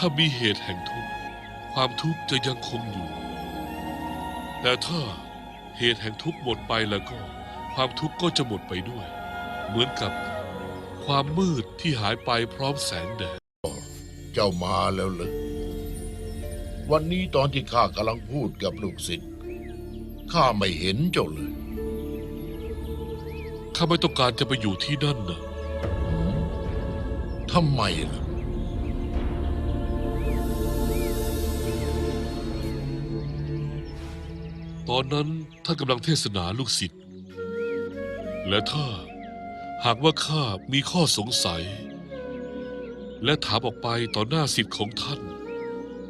ถ้ามีเหตุแห่งทุกข์ความทุกข์จะยังคงอยู่ แต่ถ้าเหตุแห่งทุกข์หมดไปแล้วก็ ความทุกข์ก็จะหมดไปด้วย เหมือนกับความมืดที่หายไปพร้อมแสงแดดเจ้ามาแล้วเหรอวันนี้ตอนที่ข้ากำลังพูดกับลูกศิษย์ข้าไม่เห็นเจ้าเลยข้าไม่ต้องการจะไปอยู่ที่นั่นนะทำไมล่ะ ตอนนั้นท่านกำลังเทศนาลูกศิษย์ และถ้าหากว่าข้ามีข้อสงสัย และถามออกไปต่อหน้าศิษย์ของท่าน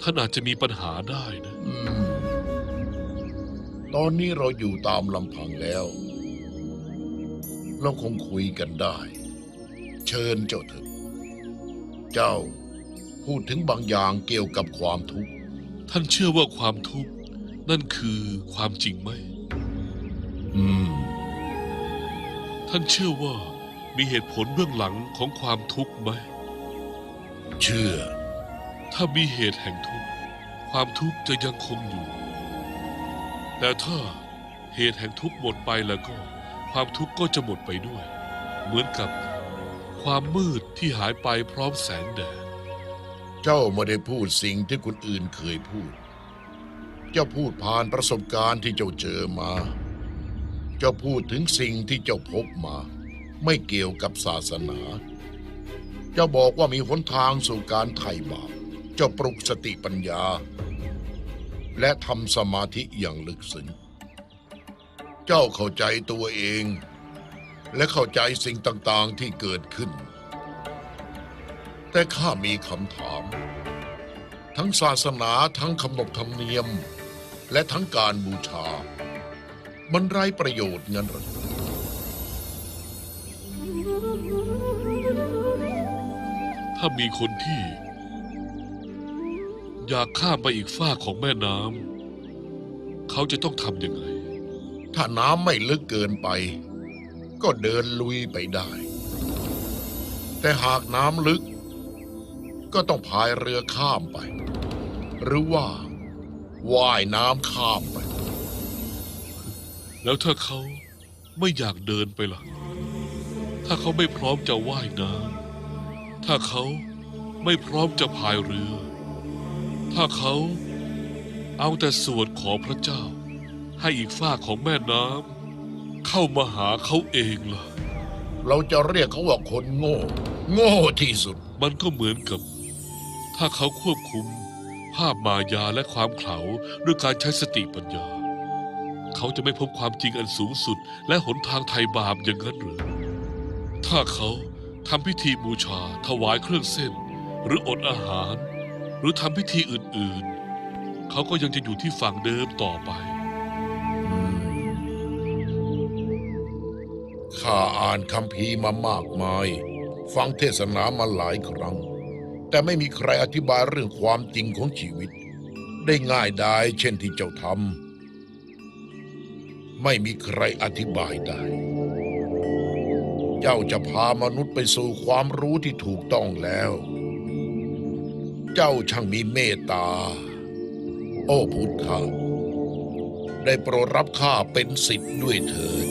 ท่านอาจจะมีปัญหาได้นะอืมตอนนี้เราอยู่ตามลำพังแล้ว เราคงคุยกันได้ เชิญเจ้าเถอะเจ้าพูดถึงบางอย่างเกี่ยวกับความทุกข์ ท่านเชื่อว่าความทุกข์ นั่นคือความจริงไหม อืม ท่านเชื่อว่ามีเหตุผลเบื้องหลังของความทุกข์ไหม เชื่อ ถ้ามีเหตุแห่งทุกข์ ความทุกข์จะยังคงอยู่ แต่ถ้าเหตุแห่งทุกข์หมดไปแล้วก็ ความทุกข์ก็จะหมดไปด้วย เหมือนกับความมืดที่หายไปพร้อมแสงแดด เจ้าไม่ได้พูดสิ่งที่คนอื่นเคยพูด เจ้าพูดผ่านประสบการณ์ที่เจ้าเจอมา เจ้าพูดถึงสิ่งที่เจ้าพบมา ไม่เกี่ยวกับศาสนา เจ้าบอกว่ามีหนทางสู่การไถ่บาป เจ้าปลุกสติปัญญา และทำสมาธิอย่างลึกซึ้ง เจ้าเข้าใจตัวเอง และเข้าใจสิ่งต่างๆที่เกิดขึ้น แต่ข้ามีคำถามทั้งศาสนาทั้งขนบธรรมเนียม และทั้งการบูชา มันไร้ประโยชน์งั้นหรือถ้ามีคนที่ อยากข้ามไปอีกฝ้ากของแม่น้ำเขาจะต้องทำยังไง ถ้าน้ำไม่ลึกเกินไป ก็เดินลุยไปได้ แต่หากน้ำลึก ก็ต้องพายเรือข้ามไป หรือว่า ว่ายน้ำข้ามไป แล้วถ้าเขาไม่อยากเดินไปล่ะ ถ้าเขาไม่พร้อมจะว่ายน้ำถ้าเขาไม่พร้อมจะพายเรือ ถ้าเขาเอาแต่สวดขอพระเจ้า ให้อีกฝ้ากของแม่น้ำเข้ามาหาเขาเองล่ะ เราจะเรียกเขาว่าคนโง่ โง่ที่สุด มันก็เหมือนกับ ถ้าเขาควบคุม ภาพมายาและความเขลาด้วยการใช้สติปัญญา เขาจะไม่พบความจริงอันสูงสุด และหนทางไถ่บาปอย่างนั้นหรือ ถ้าเขาทำพิธีบูชา ถวายเครื่องเส้น หรืออดอาหาร หรือทำพิธีอื่นๆ เขาก็ยังจะอยู่ที่ฝั่งเดิมต่อไป ข้าอ่านคำพีร์มามากมาย ฟังเทศนามาหลายครั้ง แต่ไม่มีใครอธิบายเรื่องความจริงของชีวิต ได้ง่ายได้เช่นที่เจ้าทำไม่มีใครอธิบายได้ เจ้าจะพามนุษย์ไปสู่ความรู้ที่ถูกต้องแล้ว เจ้าช่างมีเมตตา โอ้พุทธะได้โปรดรับข้าเป็นสิทธิ์ด้วยเถิด